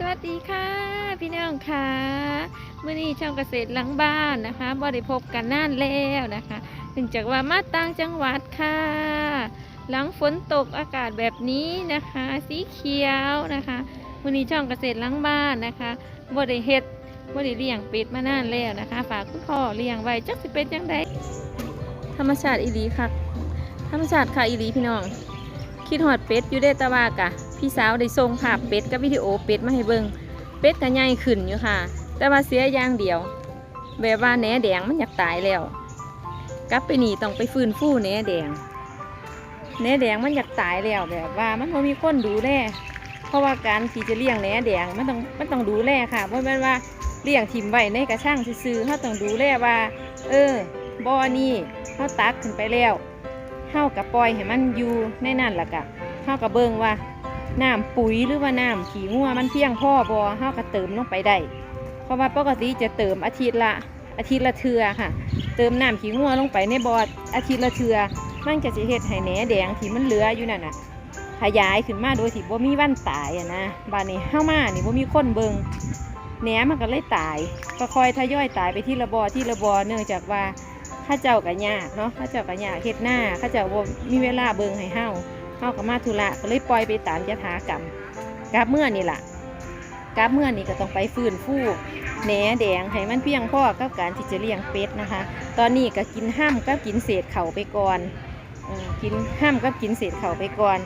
สวัสดีค่ะ พี่น้องค่ะเมื่อนี้ช่องเกษตรหลังบ้านนะคะบ่ได้พบกันนานแล้วนะคะถึงจากว่ามาต่างจังหวัดค่ะ หลังฝนตกอากาศแบบนี้นะคะ สีเขียวนะคะมื่อนี้ช่องเกษตรหลังบ้านนะคะบ่ได้เฮ็ดบ่ได้เลี้ยงเป็ดมานานแล้วนะคะ ฝากคุณพ่อเลี้ยงไว้จักสิเป็นจังไดธรรมชาติอีหลีค่ะ ธรรมชาติค่ะอีหลีพี่น้อง คิดหอดเป็ดอยู่ได้ตะวากะ พี่สาวได้ส่งภาพเป็ดกับวิดีโอเป็ดมาให้เบิงเป็ดก็ใหญ่ขึ้นอยู่ค่ะ แต่ว่าเสียอย่างเดียวแบบว่าแหนแดงมันอยากตายแล้ว กลับไปหนีต้องไปฟื้นฟูแหนแดงแหนแดงมันอยากตายแล้วแบบว่ามันบ่มีคนดูแลเพราะว่าการที่จะเลี้ยงแหนแดงมันต้องมันต้องดูแลค่ะเพราะม่นว่าเลี้ยงถิ่มไว้ในกระช่างซื่อเขาต้องดูแลว่า เออบ่อนี่เขาตักขึ้นไปแล้วเฮากับปล่อยให้มันอยู่ในนั่นล่ะกะเฮากับเบิงว่า น้ำปุ๋ยหรือว่าน้ำขี้งัวมันเพียงพอบ่เฮาก็เติมลงไปได้ เพราะว่าปกติจะเติมอาทิตย์ละอาทิตย์ละเทือค่ะ เติมน้ำขี้งัวลงไปในบ่ออาทิตย์ละเทือมันก็สิเฮ็ดให้แหนแดงที่มันเหลืออยู่นั่นน่ะขยายขึ้นมาโดยที่บ่มีวันตายอะนะบ้านนี้เฮามานี่บ่มีคนเบิงแหนมันก็เลยตายก็คอยทยอยตายไปที่ละบ่อที่ละบ่อเนื่องจากว่าข้าเจ้าก็ยากเนาะข้าเจ้าก็ยากเฮ็ดหน้าข้าเจ้าบ่มีเวลาเบิงให้เฮา เข้ากับมาธุระก็เลยปล่อยไปตามยถากรรมกราบเมื่อนี่ล่ะกราบเมื่อนี่ก็ต้องไปฟื้นฟูแหนแดงให้มันเพียงพอกับการที่จะเลี้ยงเป็ดนะคะ ตอนนี้ก็กินห้ามก็กินเศษเข่าไปก่อนกินห้ามก็กินเศษเข่าไปก่อน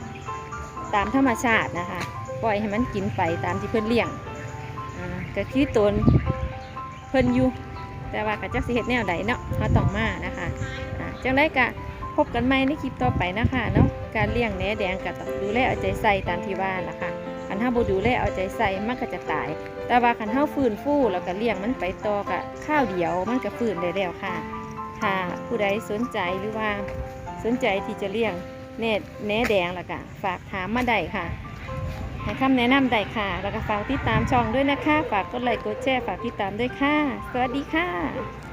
ตามธรรมชาตินะคะ ปล่อยให้มันกินไปตามที่เพื่อนเลี้ยงก็คือตนเพิ่นอยู่แต่ว่าก็จักสิเฮ็ดแนวใดเนาะมาต้องมานะคะจังไดก็พบกันใหม่ในคลิปต่อไปนะคะเนาะ การเลี้ยงแหนแดงก็ต้องดูแลเอาใจใส่ตามที่ว่าล่ะค่ะคันถ้าบ่ดูแลเอาใจใส่มันก็จะตาย แต่ว่าคันเฮาฟื้นฟูแล้วก็เลี้ยงมันไปต่อก็ข้าวเดียวมันก็ฟื้นได้แล้วค่ะค่ะผู้ใดสนใจหรือว่าสนใจที่จะเลี้ยงแหนแหนแดงล่ะก็ฝากถามมาได้ค่ะให้คำแนะนำได้ค่ะ แล้วก็ฝากติดตามช่องด้วยนะคะ ฝากกดไลค์กดแชร์ฝากติดตามด้วยค่ะ สวัสดีค่ะ